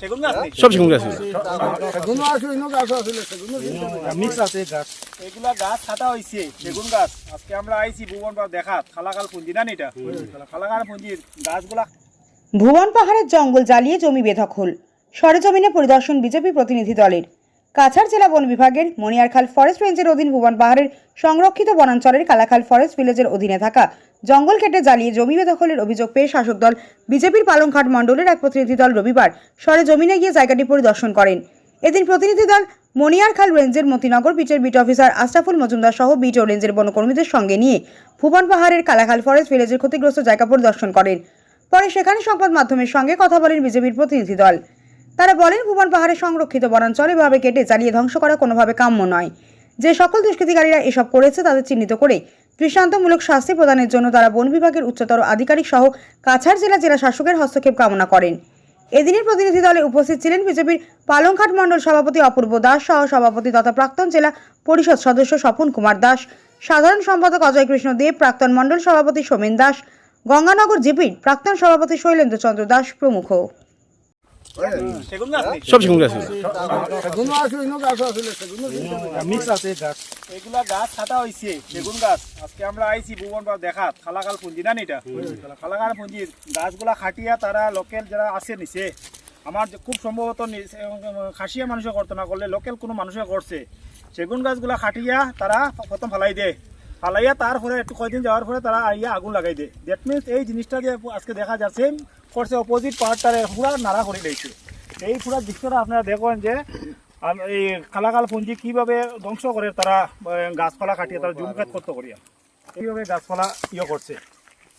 সেগুন গাছ নেই। সব সেগুন গাছ মিক্স আছে গাছ। এগুলা গাছ ছাটা হয়েছে সেগুন গাছ আজকে আমরা আইছি ভুবন বা দেখা খালাকাল পুঞ্জি না এটা? খালাকাল পুঞ্জির গাছগুলা। ভুবন পাহাড়ের জঙ্গল জ্বালিয়ে জমি বেদখল। সরেজমিনে পরিদর্শন বিজেপি প্রতিনিধি দলের। কাছাড় জেলা বন বিভাগের মণিয়ারখাল ফরেস্ট রেঞ্জের অধীন ভুবন পাহাড়ের সংরক্ষিত বনাঞ্চলের কালাখাল ফরেস্ট ভিলেজের অধীনে থাকা জঙ্গল কেটে জ্বালিয়ে জমি বেদখলের অভিযোগ পেয়ে শাসক দল বিজেপির পালংঘাট মণ্ডলের এক প্রতিনিধি দল রবিবার সরে জমিনে গিয়ে জায়গাটি পরিদর্শন করেন। এদিন প্রতিনিধি দল মণিয়ারখাল রেঞ্জের মতিনগর বিচের বিট অফিসার আশরাফুল মজুমদার সহ বিট ও রেঞ্জের বনকর্মীদের সঙ্গে নিয়ে ভুবন পাহাড়ের কালাখাল ফরেস্ট ভিলেজের ক্ষতিগ্রস্ত জায়গা পরিদর্শন করেন। পরে সেখানে সংবাদ মাধ্যমের সঙ্গে কথা বলেন বিজেপির প্রতিনিধি দল। তারা বলেন, ভুবন পাহাড়ে সংরক্ষিত বনাঞ্চল এভাবে কেটে জ্বালিয়ে ধ্বংস করা কোনোভাবে কাম্য নয়। যে সকল দুষ্কৃতিকারীরা এসব করেছে, তাদের চিহ্নিত করে দৃষ্টান্তমূলক শাস্তি প্রদানের জন্য তারা বন বিভাগের উচ্চতর আধিকারিক সহ কাছাড় জেলা জেলা শাসকের হস্তক্ষেপ কামনা করেন। এদিনের প্রতিনিধি দলে উপস্থিত ছিলেন বিজেপির পালংঘাট মণ্ডল সভাপতি অপূর্ব দাস সহ সভাপতি তথা প্রাক্তন জেলা পরিষদ সদস্য স্বপন কুমার দাস, সাধারণ সম্পাদক অজয় কৃষ্ণ দেব, প্রাক্তন মণ্ডল সভাপতি সোমেন দাস, গঙ্গানগর জিপির প্রাক্তন সভাপতি শৈলেন্দ্র চন্দ্র দাস প্রমুখ। সেগুন গাছ নেই সব সেগুন গাছ মিক্স আছে। গাছ এগুলা গাছ কাটা হয়েছে সেগুন গাছ। আজকে আমরা আইছি ভুবন বা দেখা খালাকাল পুঞ্জি না এটা? খালাকাল পুঞ্জির গাছগুলা খাটিয়া তারা লোকাল যারা আছে নিচে আমার যে খুব সম্ভবত খাসিয়া মানুষে করতো না করলে লোকাল কোনো মানুষে করছে। সেগুন গাছগুলা খাটিয়া তারা প্রথম ফালাই দেয়। ফালাইয়া তারপরে একটু কয়দিন যাওয়ার পরে তারা আইয়া আগুন লাগাই দেয়। দ্যাট মিনস এই জিনিসটা যে আজকে দেখা যাচ্ছে করছে অপোজিট পার্টটারে পুরা নাড়া করে দিয়েছে। এই পুরা দৃশ্যটা আপনারা দেখবেন যে এই কালাকাল পুঞ্জি কীভাবে ধ্বংস করে তারা গাছপালা কাটিয়ে তারা জুমকাত করতে করিয়া। এইভাবে গাছপালা ইয়ে করছে।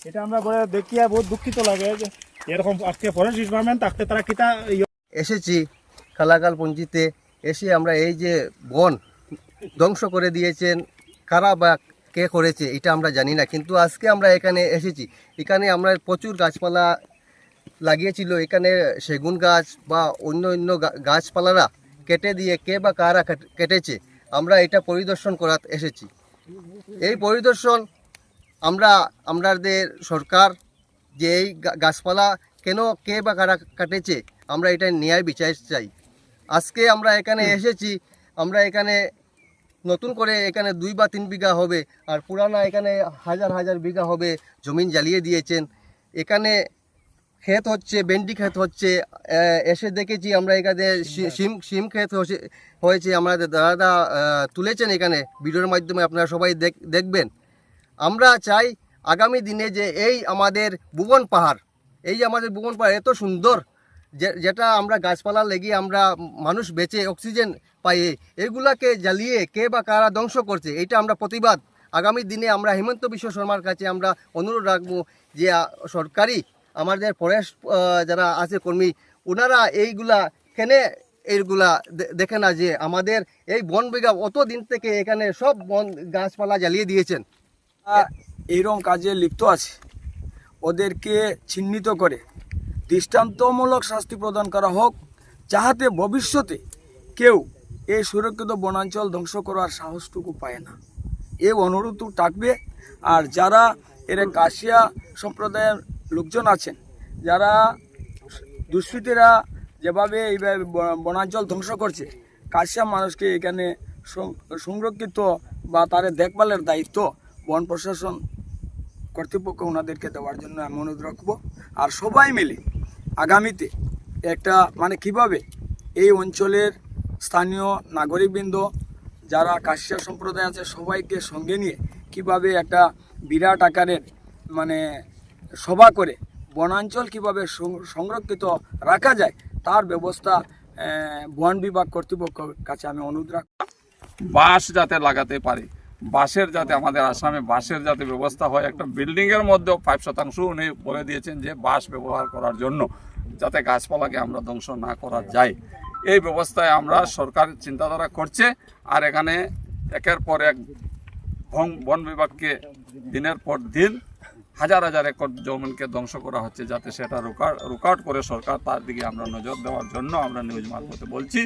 এটা আমরা বলে দেখিয়া বহুত দুঃখিত লাগে যে, এরকম আজকে ফরেস্ট ডিপার্টমেন্ট থাকতে তারা কিতা ইয়ে এসেছি কালাকাল পুঞ্জিতে। এসে আমরা এই যে বন ধ্বংস করে দিয়েছেন কারা বা কে করেছে এটা আমরা জানি না কিন্তু আজকে আমরা এখানে এসেছি। এখানে আমরা প্রচুর গাছপালা লাগিয়েছিল এখানে সেগুন গাছ বা অন্য অন্য গাছপালারা কেটে দিয়ে কে বা কারা কেটেছে আমরা এটা পরিদর্শন করাতে এসেছি। এই পরিদর্শন আমরা আমাদের সরকার যে এই গাছপালা কেন কে বা কারা কাটেছে আমরা এটা ন্যায় বিচার চাই। আজকে আমরা এখানে এসেছি আমরা এখানে নতুন করে এখানে দুই বা তিন বিঘা হবে আর পুরানা এখানে হাজার হাজার বিঘা হবে জমিন জ্বালিয়ে দিয়েছেন। এখানে ক্ষেত হচ্ছে বেন্ডি ক্ষেত হচ্ছে এসে দেখেছি আমরা এখানে শিম শিম ক্ষেত হয়েছে। আমাদের দাদা তুলেছেন এখানে ভিডিওর মাধ্যমে আপনারা সবাই দেখ- দেখবেন। আমরা চাই আগামী দিনে যে এই আমাদের ভুবন পাহাড় এই আমাদের ভুবন পাহাড় এত সুন্দর যে যেটা আমরা গাছপালা লেগে আমরা মানুষ বেঁচে অক্সিজেন পাই এগুলাকে জ্বালিয়ে কে বা কারা ধ্বংস করছে এটা আমরা প্রতিবাদ। আগামী দিনে আমরা হেমন্ত বিশ্ব শর্মার কাছে আমরা অনুরোধ রাখব যে সরকারি আমাদের ফরেস্ট যারা আছে কর্মী ওনারা এইগুলা কেনে, এইগুলা দেখে না যে আমাদের এই বন বিঘা অত দিন থেকে এখানে সব বন গাছপালা জ্বালিয়ে দিয়েছেন। এইরকম কাজে লিপ্ত আছে। ওদেরকে চিহ্নিত করে দৃষ্টান্তমূলক শাস্তি প্রদান করা হোক, যাহাতে ভবিষ্যতে কেউ এই সুরক্ষিত বনাঞ্চল ধ্বংস করার সাহসটুকু পায় না। এই অনুরোধ থাকবে। আর যারা এর কাশিয়া সম্প্রদায়ের লোকজন আছেন, যারা দুষ্কৃতীরা যেভাবে এইভাবে বনাঞ্চল ধ্বংস করছে, কাশিয়া মানুষকে এখানে সংরক্ষিত বা তাদের দেখভালের দায়িত্ব বন প্রশাসন কর্তৃপক্ষ ওনাদেরকে দেওয়ার জন্য আমি অনুরোধ রাখব। আর সবাই মিলে আগামীতে একটা মানে কীভাবে এই অঞ্চলের স্থানীয় নাগরিকবৃন্দ যারা কাশিয়া সম্প্রদায় আছে, সবাইকে সঙ্গে নিয়ে কীভাবে একটা বিরাট আকারের মানে সভা করে বনাঞ্চল কীভাবে সংরক্ষিত রাখা যায়, তার ব্যবস্থা বন বিভাগ কর্তৃপক্ষের কাছে আমি অনুরোধ রাখব বাঁশ যাতে লাগাতে পারে, বাঁশের যাতে আমাদের আসামে বাঁশের যাতে ব্যবস্থা হয়, একটা বিল্ডিংয়ের মধ্যেও ফাইভ শতাংশ উনি বলে দিয়েছেন যে বাঁশ ব্যবহার করার জন্য, যাতে গাছপালাকে আমরা ধ্বংস না করা যায়। এই ব্যবস্থায় আমরা সরকার চিন্তাধারা করছে আর এখানে একের পর এক বন- বিভাগকে দিনের পর দিন হাজার হাজার একর জমিনকে ধ্বংস করা হচ্ছে যাতে সেটা রুকাট করে সরকার তার দিকে আমরা নজর দেওয়ার জন্য আমরা নিউজ মারফতে বলছি।